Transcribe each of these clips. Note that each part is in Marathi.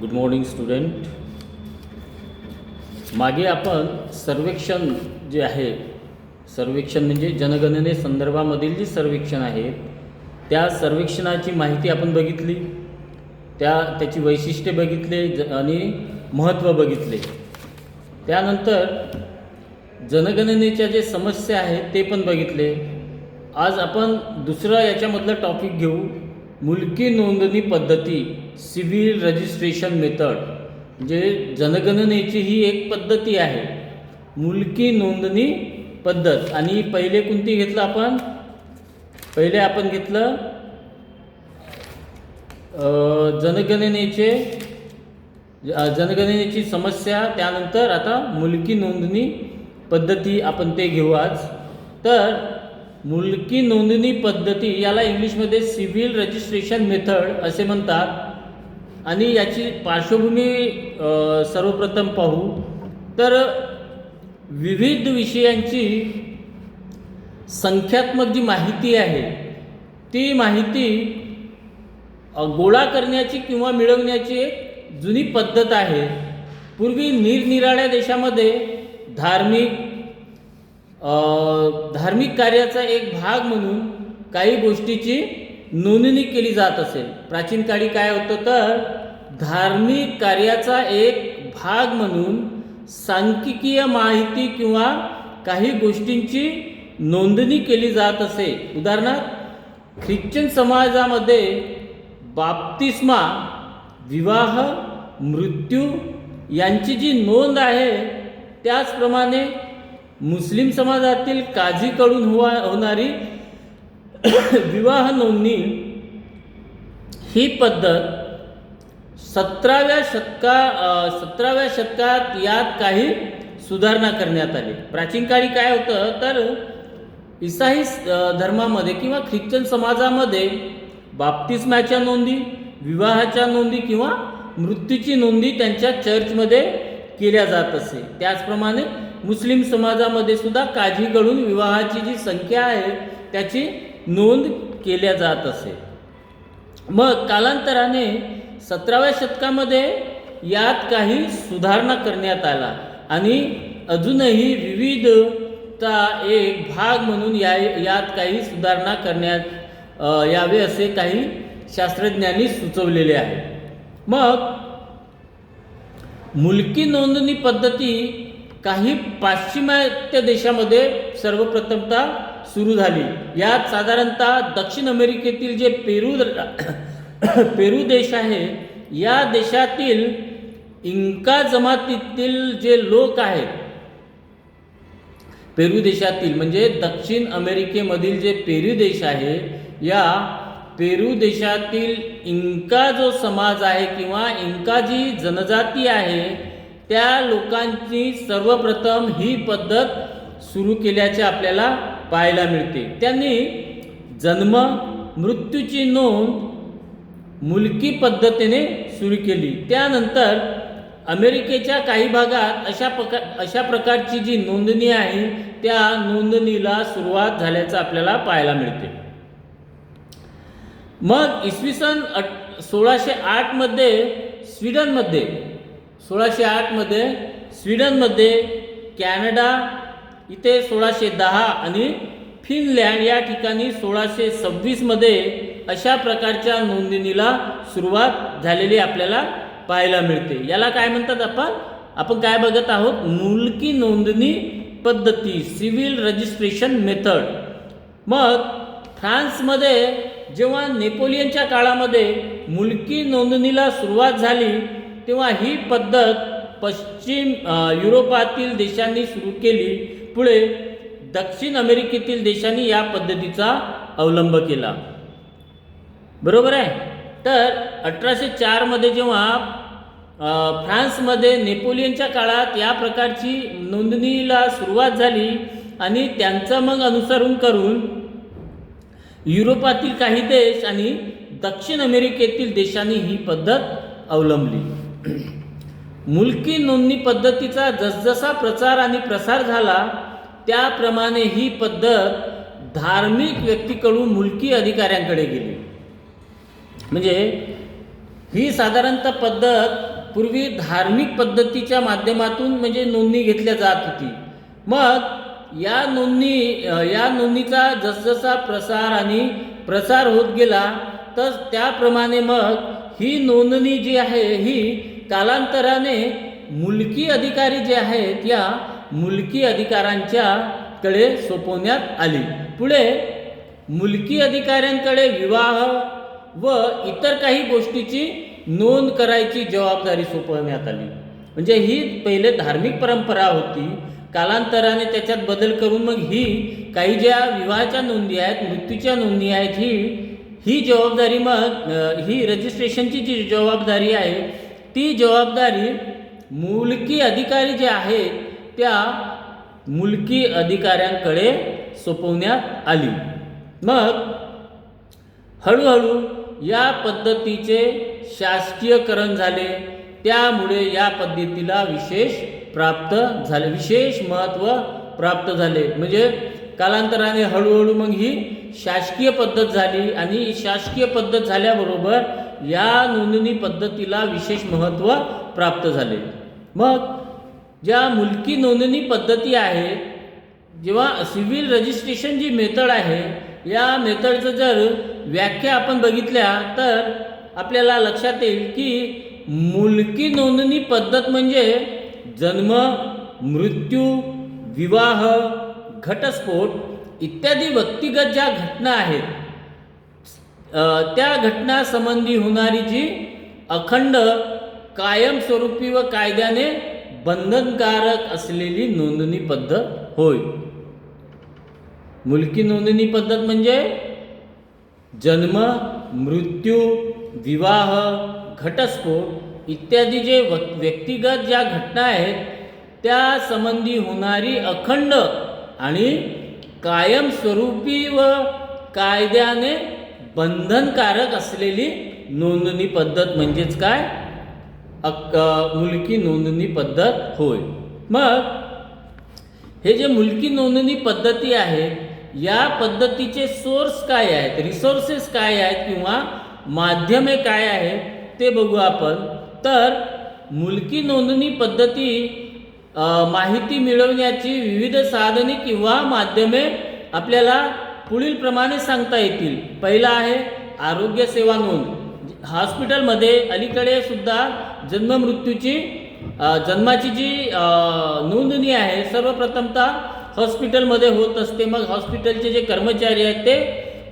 गुड मॉर्निंग स्टुडंट मागे आपण सर्वेक्षण जे आहे सर्वेक्षण म्हणजे जनगणने संदर्भामधील जे सर्वेक्षण आहे त्या सर्वेक्षणाची माहिती आपण बघितली. त्या त्याची वैशिष्ट्ये बघितले ज- आणि महत्त्व बघितले. त्यानंतर जनगणनेच्या जे समस्या आहेत ते पण बघितले. आज आपण दुसरा याच्यामधलं टॉपिक घेऊ. मुलकी नोंदणी पद्धती. सिव्हिल रजिस्ट्रेशन मेथड म्हणजे जनगणनेची ही एक पद्धती आहे. मुलकी नोंदणी पद्धत. आणि पहिले कोणती घेतलं आपण? पहिले आपण घेतलं जनगणनेचे जनगणनेची समस्या त्यानंतर आता मुलकी नोंदणी पद्धती आपण ते घेऊ आज. तर मुलकी नोंदणी पद्धती याला इंग्लिशमध्ये सिव्हिल रजिस्ट्रेशन मेथड असे म्हणतात. आणि याची पार्श्वभूमी सर्वप्रथम पाहू. तर विविध विषयांची संख्यात्मक जी माहिती आहे ती माहिती गोळा करण्याची किंवा मिळवण्याची एक जुनी पद्धत आहे. पूर्वी निरनिराळ्या देशामध्ये धार्मिक धार्मिक कार्याचा एक भाग म्हणून काही गोष्टीची नोंदणी केली जात असेल. प्राचीन काळी काय होतं तर धार्मिक कार्याचा एक भाग म्हणून सांख्यिकीय माहिती किंवा काही गोष्टींची नोंदणी केली जात असे. उदाहरणार्थ ख्रिश्चन समाजामध्ये बाप्तिस्मा विवाह मृत्यू यांची जी नोंद आहे त्याचप्रमाणे मुस्लिम समाजातील काझीकडून हुआ होणारी विवाह नोंदणी ही पद्धत सतराव्या शतका सतराव्या शतकात यात काही सुधारणा करण्यात आली. प्राचीन काळी काय होतं? तर इसाई धर्मामध्ये किंवा ख्रिश्चन समाजामध्ये बाप्तिस्म्याच्या नोंदी विवाहाच्या नोंदी किंवा मृत्यूची नोंदी त्यांच्या चर्चमध्ये केल्या जात असे. त्याचप्रमाणे मुस्लिम समाजामध्ये सुद्धा काझीकडून विवाहाची जी संख्या आहे त्याची नोंद केल्या जात असे. मग कालांतराने सतराव्या शतकामध्ये यात काही सुधारणा करण्यात आला आणि अजूनही विविधता एक भाग म्हणून या यात काही सुधारणा करण्यात यावे असे काही शास्त्रज्ञांनी सुचवलेले आहे. मग मुलकी नोंदणी पद्धती काही पाश्चिमात्य देशामध्ये सर्वप्रथमता सुरू झाली. यात साधारणतः दक्षिण अमेरिकेतील जे पेरू पेरू देश आहे या देशातील इंका जमातीतील जे लोक आहेत पेरू देशातील म्हणजे दक्षिण अमेरिकेमधील जे पेरू देश आहे या पेरू देशातील इंका जो समाज आहे किंवा इंका जी जनजाती आहे त्या लोकांची सर्वप्रथम ही पद्धत सुरू केल्याचे आपल्याला पाहायला मिळते. त्यांनी जन्म मृत्यूची नोंद मुलकी पद्धतीने सुरू केली. त्यानंतर अमेरिकेच्या काही भागात अशा प्रकार अशा प्रकारची जी नोंदणी आहे त्या नोंदणीला सुरुवात झाल्याचं आपल्याला पाहायला मिळते. मग इसवी सन अट सोळाशे आठमध्ये स्वीडनमध्ये सोळाशे आठमध्ये स्वीडनमध्ये कॅनडा इथे सोळाशे दहा आणि फिनलँड या ठिकाणी सोळाशे सव्वीसमध्ये अशा प्रकारच्या नोंदणीला सुरुवात झालेली आपल्याला पाहायला मिळते. याला काय म्हणतात आपण? आपण काय बघत आहोत? मुलकी नोंदणी पद्धती सिव्हिल रजिस्ट्रेशन मेथड. मग फ्रान्समध्ये जेव्हा नेपोलियनच्या काळामध्ये मुलकी नोंदणीला सुरुवात झाली तेव्हा ही पद्धत पश्चिम युरोपातील देशांनी सुरू केली. पुढे दक्षिण अमेरिकेतील देशांनी या पद्धतीचा अवलंब केला. बरोबर आहे? तर अठराशे चारमध्ये जेव्हा फ्रान्समध्ये नेपोलियनच्या काळात या प्रकारची नोंदणीला सुरुवात झाली आणि त्यांचं मग अनुसरण करून युरोपातील काही देश आणि दक्षिण अमेरिकेतील देशांनी ही पद्धत अवलंबली. मुलकी नोंदणी पद्धतीचा जसजसा प्रचार आणि प्रसार झाला त्याप्रमाणे ही पद्धत धार्मिक व्यक्तीकडून मुलकी अधिकाऱ्यांकडे गेली. म्हणजे ही साधारणतः पद्धत पूर्वी धार्मिक पद्धतीच्या माध्यमातून म्हणजे नोंदणी घेतल्या जात होती. मग या नोंदणी या नोंदणीचा जसजसा प्रसार आणि प्रसार होत गेला तर त्याप्रमाणे मग ही नोंदणी जी आहे ही कालांतराने मुलकी अधिकारी जे आहेत या मुलकी अधिकारांच्याकडे सोपवण्यात आली. पुढे मुलकी अधिकाऱ्यांकडे विवाह व इतर काही गोष्टीची नोंद करायची जबाबदारी सोपवण्यात आली. म्हणजे ही पहिले धार्मिक परंपरा होती. कालांतराने त्याच्यात बदल करून मग ही काही ज्या विवाहाच्या नोंदी आहेत मृत्यूच्या नोंदी आहेत ही ही जबाबदारी मग ही रजिस्ट्रेशनची जी जबाबदारी आहे ती जबाबदारी मुलकी अधिकारी जे आहेत त्या मुलकी अधिकाऱ्यांकडे सोपवण्यात आली. मग हळूहळू या पद्धतीचे शासकीयकरण झाले. त्यामुळे या पद्धतीला विशेष प्राप्त झाले विशेष महत्त्व प्राप्त झाले. म्हणजे कालांतराने हळूहळू मग ही शासकीय पद्धत झाली आणि शासकीय पद्धत झाल्याबरोबर या नोंदणी पद्धतीला विशेष महत्त्व प्राप्त झाले. मग ज्या मुलकी नोंदणी पद्धती आहे जेव्हा सिव्हिल रजिस्ट्रेशन जी मेथड आहे या मेथडचं जर व्याख्या आपण बघितल्या तर आपल्याला लक्षात येईल की मुलकी नोंदणी पद्धत म्हणजे जन्म मृत्यू विवाह घटस्फोट इत्यादी व्यक्तिगत ज्या घटना आहेत त्या घटनासंबंधी होणारी जी अखंड कायमस्वरूपी व कायद्याने बंधनकारक असलेली नोंदणी पद्धत होय. मुलकी नोंदणी पद्धत म्हणजे जन्म मृत्यू विवाह घटस्फोट इत्यादी जे व्यक्तिगत ज्या घटना आहेत त्या संबंधी होणारी अखंड आणि कायमस्वरूपी व कायद्याने बंधनकारक असलेली नोंदणी पद्धत म्हणजेच काय? अक्क मुलकी नोंदणी पद्धत होय. मग हे जे मुलकी नोंदणी पद्धती आहेत या पद्धतीचे सोर्स काय आहेत? रिसोर्सेस काय आहेत किंवा माध्यमे काय आहेत ते बघू आपण. तर मुलकी नोंदणी पद्धती माहिती मिळवण्याची विविध साधने किंवा माध्यमे आपल्याला पुढील प्रमाणे सांगता येतील. पहिला आहे आरोग्य सेवा नोंद. हॉस्पिटलमध्ये अलीकडे सुद्धा जन्म मृत्यूची जन्माची जी नोंदणी आहे सर्वप्रथमतः हॉस्पिटलमध्ये होत असते. मग हॉस्पिटलचे जे कर्मचारी आहेत ते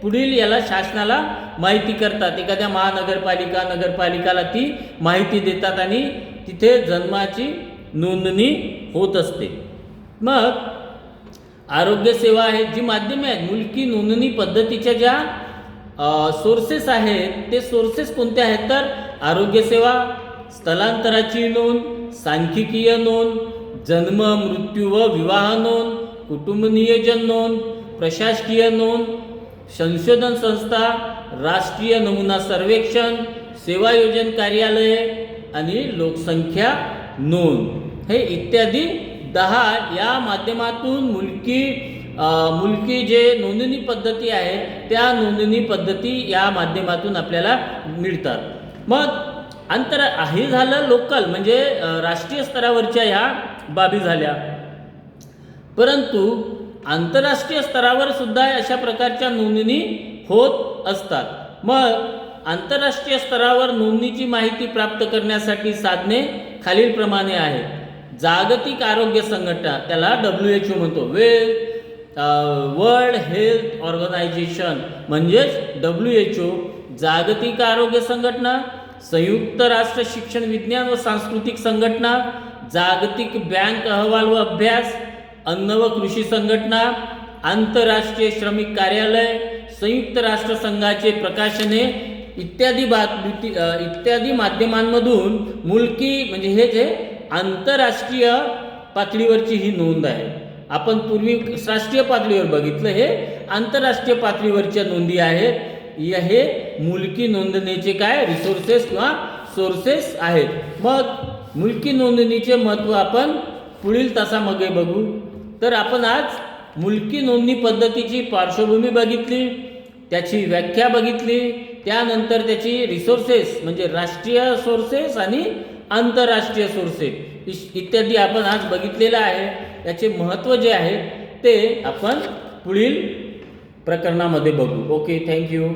पुढील याला शासनाला माहिती करतात. एखाद्या महानगरपालिका नगरपालिकाला ती माहिती देतात आणि तिथे जन्माची नोंदणी होत असते. मग आरोग्य सेवा आहेत जी माध्यमे आहेत. मुलकी नोंदणी पद्धतीच्या ज्या सोर्सेस आहेत ते सोर्सेस कोणते आहेत तर आरोग्यसेवा स्थलांतराची नोंद सांख्यिकीय नोंद जन्म मृत्यू व विवाह नोंद कुटुंब नियोजन नोंद प्रशासकीय नोंद संशोधन संस्था राष्ट्रीय नमुना सर्वेक्षण सेवा योजन कार्यालये आणि लोकसंख्या नोंद. हे इत्यादी दहा या माध्यमातून मुलकी मुलकी जे नोंदणी पद्धती आहे त्या नोंदणी पद्धती या माध्यमातून आपल्याला मिळतात. मग आंतर हे झालं लोकल म्हणजे राष्ट्रीय स्तरावरच्या ह्या बाबी झाल्या. परंतु आंतरराष्ट्रीय स्तरावर सुद्धा अशा प्रकारच्या नोंदणी होत असतात. मग आंतरराष्ट्रीय स्तरावर नोंदणीची माहिती प्राप्त करण्यासाठी साधने खालीलप्रमाणे आहेत. जागतिक आरोग्य संघटना त्याला डब्ल्यू एच ओ म्हणतो. वेल वर्ल्ड हेल्थ ऑर्गनायझेशन म्हणजेच डब्ल्यू एच ओ जागतिक आरोग्य संघटना संयुक्त राष्ट्र शिक्षण विज्ञान व सांस्कृतिक संघटना जागतिक बँक अहवाल व अभ्यास अन्न व कृषी संघटना आंतरराष्ट्रीय श्रमिक कार्यालय संयुक्त राष्ट्र संघाचे प्रकाशने इत्यादी बातमी इत्यादी माध्यमांमधून मुलकी म्हणजे हे जे आंतरराष्ट्रीय पातळीवरची ही नोंद आहे. आपण पूर्वी राष्ट्रीय पातळीवर बघितलं हे. आंतरराष्ट्रीय पातळीवरच्या नोंदी आहेत. या हे मुलकी नोंदणीचे काय रिसोर्सेस किंवा सोर्सेस आहेत. मग मुलकी नोंदणीचे महत्त्व आपण पुढील तासामध्ये बघू. तर आपण आज मुलकी नोंदणी पद्धतीची पार्श्वभूमी बघितली त्याची व्याख्या बघितली त्यानंतर त्याची रिसोर्सेस म्हणजे राष्ट्रीय सोर्सेस आणि आंतरराष्ट्रीय सोर्सेस इत्यादी आपण आज बघितलेलं आहे. याचे महत्त्व जे आहे ते आपण पुढील प्रकरणामध्ये बघू. Okay thank you